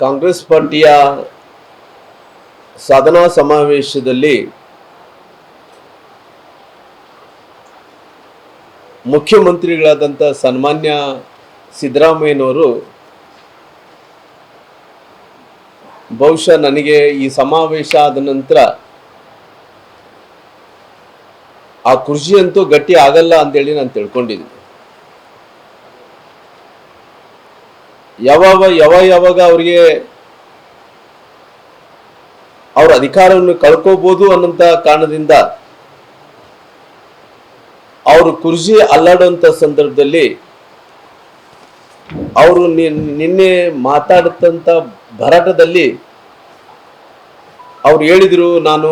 ಕಾಂಗ್ರೆಸ್ ಪಾರ್ಟಿಯ ಸಾಧನಾ ಸಮಾವೇಶದಲ್ಲಿ ಮುಖ್ಯಮಂತ್ರಿಗಳಾದಂಥ ಸನ್ಮಾನ್ಯ ಸಿದ್ದರಾಮಯ್ಯನವರು ಬಹುಶಃ ನನಗೆ ಈ ಸಮಾವೇಶ ಆದ ನಂತರ ಆ ಕೃಷಿ ಅಂತೂ ಗಟ್ಟಿ ಆಗಲ್ಲ ಅಂತೇಳಿ ನಾನು ತಿಳ್ಕೊಂಡಿದ್ದೀನಿ. ಯಾವಾಗ, ಯಾವ ಯಾವಾಗ ಅವರಿಗೆ ಅವರ ಅಧಿಕಾರವನ್ನು ಕಳ್ಕೋಬಹುದು ಅನ್ನೋಂಥ ಕಾರಣದಿಂದ ಅವರು ಕುರ್ಜಿ ಅಲ್ಲಾಡುವಂಥ ಸಂದರ್ಭದಲ್ಲಿ ಅವರು ನಿನ್ನೆ ಮಾತಾಡತಂತ ಭರಾಟದಲ್ಲಿ ಅವ್ರು ಹೇಳಿದ್ರು, ನಾನು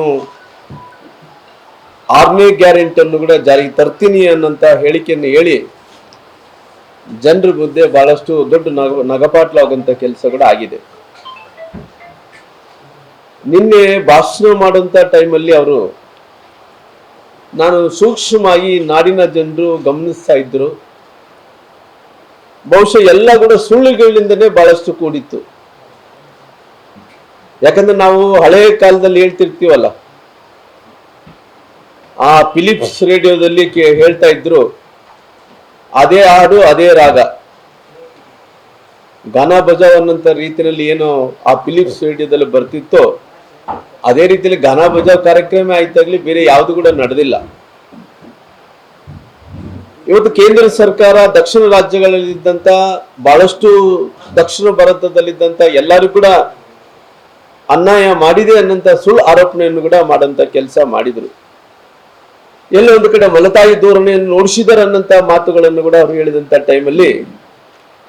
ಆರ್ಮಿ ಗ್ಯಾರಂಟಿಯನ್ನು ಕೂಡ ಜಾರಿಗೆ ತರ್ತೀನಿ ಅನ್ನೋಂಥ ಹೇಳಿಕೆಯನ್ನು ಹೇಳಿ ಜನರ ಮುದ್ದೆ ಬಹಳಷ್ಟು ದೊಡ್ಡ ನಗ ನಗಪಾಟ್ಲಾಗುವಂಥ ಕೆಲಸ ಕೂಡ ಆಗಿದೆ. ನಿನ್ನೆ ಭಾಷಣ ಮಾಡುವಂಥ ಟೈಮಲ್ಲಿ ಅವರು ನಾನು ಸೂಕ್ಷ್ಮವಾಗಿ ನಾಡಿನ ಜನರು ಗಮನಿಸ್ತಾ ಇದ್ರು. ಬಹುಶಃ ಎಲ್ಲ ಕೂಡ ಸುಳ್ಳುಗಳಿಂದನೇ ಬಹಳಷ್ಟು ಕೂಡಿತ್ತು. ಯಾಕಂದ್ರೆ ನಾವು ಹಳೆಯ ಕಾಲದಲ್ಲಿ ಹೇಳ್ತಿರ್ತೀವಲ್ಲ ಆ ಫಿಲಿಪ್ಸ್ ರೇಡಿಯೋದಲ್ಲಿ ಹೇಳ್ತಾ ಇದ್ರು ಅದೇ ಹಾಡು, ಅದೇ ರಾಗ. ಗಾನ ಬಜಾವ್ ರೀತಿಯಲ್ಲಿ ಏನು ಆ ಫಿಲಿಪ್ಸ್ ರೇಡಿಯೋದಲ್ಲಿ ಬರ್ತಿತ್ತೋ, ಅದೇ ರೀತಿಯಲ್ಲಿ ಗಾನ ಬಜಾವ್ ಕಾರ್ಯಕ್ರಮ ಆಯ್ತಾಗ್ಲಿ ಬೇರೆ ಯಾವುದು ಕೂಡ ನಡೆದಿಲ್ಲ. ಇವತ್ತು ಕೇಂದ್ರ ಸರ್ಕಾರ ದಕ್ಷಿಣ ರಾಜ್ಯಗಳಲ್ಲಿದ್ದಂತ, ಬಹಳಷ್ಟು ದಕ್ಷಿಣ ಭಾರತದಲ್ಲಿದ್ದಂತ ಎಲ್ಲರೂ ಕೂಡ ಅನ್ಯಾಯ ಮಾಡಿದೆ ಅನ್ನಂತ ಸುಳ್ಳು ಆರೋಪಣೆಯನ್ನು ಕೂಡ ಮಾಡಂತ ಕೆಲಸ ಮಾಡಿದ್ರು. ಎಲ್ಲ ಒಂದು ಕಡೆ ಮಲತಾಯಿ ಧೋರಣೆಯನ್ನು ನೋಡಿಸಿದಾರೆ ಅನ್ನಂತ ಮಾತುಗಳನ್ನು ಕೂಡ ಅವರು ಹೇಳಿದಂತ ಟೈಮಲ್ಲಿ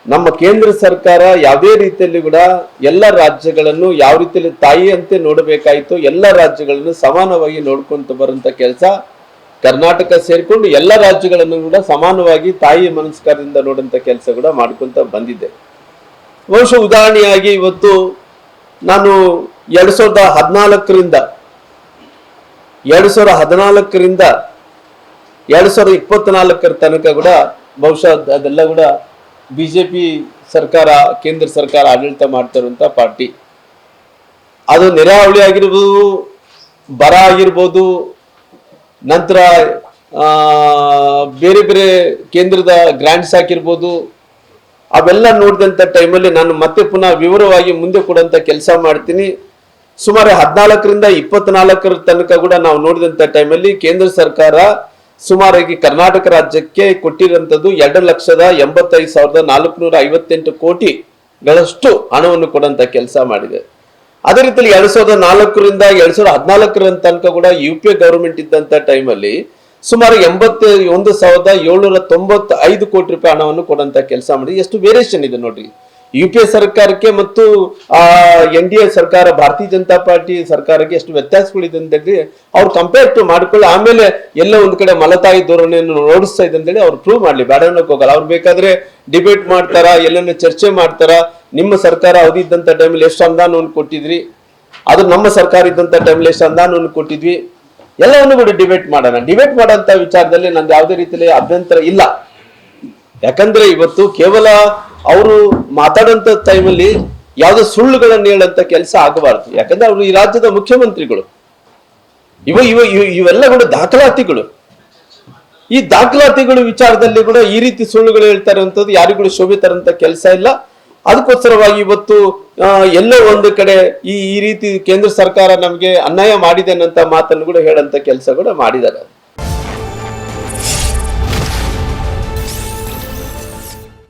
ನಮ್ಮ ಕೇಂದ್ರ ಸರ್ಕಾರ ಯಾವುದೇ ರೀತಿಯಲ್ಲಿ ಕೂಡ ಎಲ್ಲ ರಾಜ್ಯಗಳನ್ನು ಯಾವ ರೀತಿಯಲ್ಲಿ ತಾಯಿಯಂತೆ ನೋಡಬೇಕಾಯಿತು ಎಲ್ಲ ರಾಜ್ಯಗಳನ್ನು ಸಮಾನವಾಗಿ ನೋಡ್ಕೊಂತ ಬರುವಂತ ಕೆಲಸ ಕರ್ನಾಟಕ ಸೇರಿಕೊಂಡು ಎಲ್ಲ ರಾಜ್ಯಗಳನ್ನು ಕೂಡ ಸಮಾನವಾಗಿ ತಾಯಿ ಮನಸ್ಕಾರದಿಂದ ನೋಡಂತ ಕೆಲಸ ಕೂಡ ಮಾಡ್ಕೊಂತ ಬಂದಿದೆ. ಬಹುಶಃ ಉದಾಹರಣೆಯಾಗಿ ಇವತ್ತು ನಾನು ಎರಡ್ ಸಾವಿರದ ಹದಿನಾಲ್ಕರಿಂದ, ಎರಡ್ ಸಾವಿರದ ಹದಿನಾಲ್ಕರಿಂದ ಎರಡ್ ಸಾವಿರದ ಇಪ್ಪತ್ನಾಲ್ಕರ ತನಕ ಕೂಡ ಬಹುಶಃ ಅದೆಲ್ಲ ಕೂಡ ಬಿಜೆಪಿ ಸರ್ಕಾರ, ಕೇಂದ್ರ ಸರ್ಕಾರ ಆಡಳಿತ ಮಾಡ್ತಾ ಪಾರ್ಟಿ. ಅದು ನೆರೆಹಾವಳಿ ಆಗಿರ್ಬೋದು, ಬರ ಆಗಿರ್ಬೋದು, ನಂತರ ಬೇರೆ ಬೇರೆ ಕೇಂದ್ರದ ಗ್ರಾಂಟ್ಸ್ ಆಗಿರ್ಬೋದು ಅವೆಲ್ಲ ನೋಡಿದಂಥ ಟೈಮಲ್ಲಿ ನಾನು ಮತ್ತೆ ಪುನಃ ವಿವರವಾಗಿ ಮುಂದೆ ಕೊಡುವಂತ ಕೆಲಸ ಮಾಡ್ತೀನಿ. ಸುಮಾರು ಹದಿನಾಲ್ಕರಿಂದ ಇಪ್ಪತ್ನಾಲ್ಕರ ತನಕ ಕೂಡ ನಾವು ನೋಡಿದಂಥ ಟೈಮಲ್ಲಿ ಕೇಂದ್ರ ಸರ್ಕಾರ ಸುಮಾರಾಗಿ ಕರ್ನಾಟಕ ರಾಜ್ಯಕ್ಕೆ ಕೊಟ್ಟಿರುವಂಥದ್ದು ಎರಡು ಲಕ್ಷದ ಎಂಬತ್ತೈದು ಸಾವಿರದ ನಾಲ್ಕುನೂರ ಐವತ್ತೆಂಟು ಕೋಟಿಗಳಷ್ಟು ಹಣವನ್ನು ಕೊಡುವಂತ ಕೆಲಸ ಮಾಡಿದೆ. ಅದೇ ರೀತಿಯಲ್ಲಿ ಎರಡ್ ಸಾವಿರದ ನಾಲ್ಕರಿಂದ ಎರಡ್ ಸಾವಿರದ ಹದಿನಾಲ್ಕರ ತನಕ ಕೂಡ ಯು ಪಿ ಎ ಗವರ್ಮೆಂಟ್ ಇದ್ದಂತ ಟೈಮಲ್ಲಿ ಸುಮಾರು ಎಂಬತ್ತ ಒಂದು ಸಾವಿರದ ಏಳ್ನೂರ ತೊಂಬತ್ತ ಐದು ಕೋಟಿ ರೂಪಾಯಿ ಹಣವನ್ನು ಕೊಡುವಂತ ಕೆಲಸ ಮಾಡಿ ಎಷ್ಟು ವೇರಿಯೇಷನ್ ಇದೆ ನೋಡ್ರಿ. ಯು ಪಿ ಎ ಸರ್ಕಾರಕ್ಕೆ ಮತ್ತು, ಆ, ಎನ್ ಡಿ ಎ ಸರ್ಕಾರ, ಭಾರತೀಯ ಜನತಾ ಪಾರ್ಟಿ ಸರ್ಕಾರಕ್ಕೆ ಎಷ್ಟು ವ್ಯತ್ಯಾಸಗಳಿದೆ ಅಂತೇಳಿ ಅವ್ರು ಕಂಪೇರ್ ಟು ಮಾಡ್ಕೊಳ್ಳಿ. ಆಮೇಲೆ ಎಲ್ಲ ಒಂದ್ ಕಡೆ ಮಲತಾಯಿ ಧೋರಣೆಯನ್ನು ನೋಡಿಸ್ತಾ ಇದೆ ಅಂತೇಳಿ ಅವ್ರು ಪ್ರೂವ್ ಮಾಡ್ಲಿ. ಬೇಡ ಅನ್ನೋಕೆ ಹೋಗಲ್ಲ. ಅವ್ರು ಬೇಕಾದ್ರೆ ಡಿಬೇಟ್ ಮಾಡ್ತಾರ, ಎಲ್ಲನ ಚರ್ಚೆ ಮಾಡ್ತಾರ? ನಿಮ್ಮ ಸರ್ಕಾರ ಅವಧಿ ಇದ್ದಂತ ಟೈಮಲ್ಲಿ ಎಷ್ಟು ಅನುದಾನವನ್ನು ಕೊಟ್ಟಿದ್ರಿ? ಅದು ನಮ್ಮ ಸರ್ಕಾರ ಇದ್ದಂತ ಟೈಮಲ್ಲಿ ಎಷ್ಟು ಅನುದಾನವನ್ನು ಕೊಟ್ಟಿದ್ವಿ? ಎಲ್ಲವನ್ನು ಕೂಡ ಡಿಬೇಟ್ ಮಾಡೋಣ. ಡಿಬೇಟ್ ಮಾಡೋಂಥ ವಿಚಾರದಲ್ಲಿ ನಂದು ಯಾವುದೇ ರೀತಿಯಲ್ಲಿ ಅಭ್ಯಂತರ ಇಲ್ಲ. ಯಾಕಂದ್ರೆ ಇವತ್ತು ಕೇವಲ ಅವರು ಮಾತಾಡೋಂಥ ಟೈಮಲ್ಲಿ ಯಾವುದೋ ಸುಳ್ಳುಗಳನ್ನು ಹೇಳಂತ ಕೆಲಸ ಆಗಬಾರ್ದು. ಯಾಕಂದ್ರೆ ಅವರು ಈ ರಾಜ್ಯದ ಮುಖ್ಯಮಂತ್ರಿಗಳು. ಇವ ಇವ, ಇವ- ಇವೆಲ್ಲ ಕೂಡ ದಾಖಲಾತಿಗಳು. ಈ ದಾಖಲಾತಿಗಳು ವಿಚಾರದಲ್ಲಿ ಕೂಡ ಈ ರೀತಿ ಸುಳ್ಳುಗಳು ಹೇಳ್ತಾರೆ ಅಂತದ್ದು ಯಾರಿಗೂ ಶೋಭೆ ತರಂತ ಕೆಲಸ ಇಲ್ಲ. ಅದಕ್ಕೋಸ್ಕರವಾಗಿ ಇವತ್ತು ಎಲ್ಲ ಒಂದು ಕಡೆ ಈ ಈ ರೀತಿ ಕೇಂದ್ರ ಸರ್ಕಾರ ನಮಗೆ ಅನ್ಯಾಯ ಮಾಡಿದೆ ಮಾತನ್ನು ಕೂಡ ಹೇಳಂತ ಕೆಲಸ ಕೂಡ ಮಾಡಿದ್ದಾರೆ.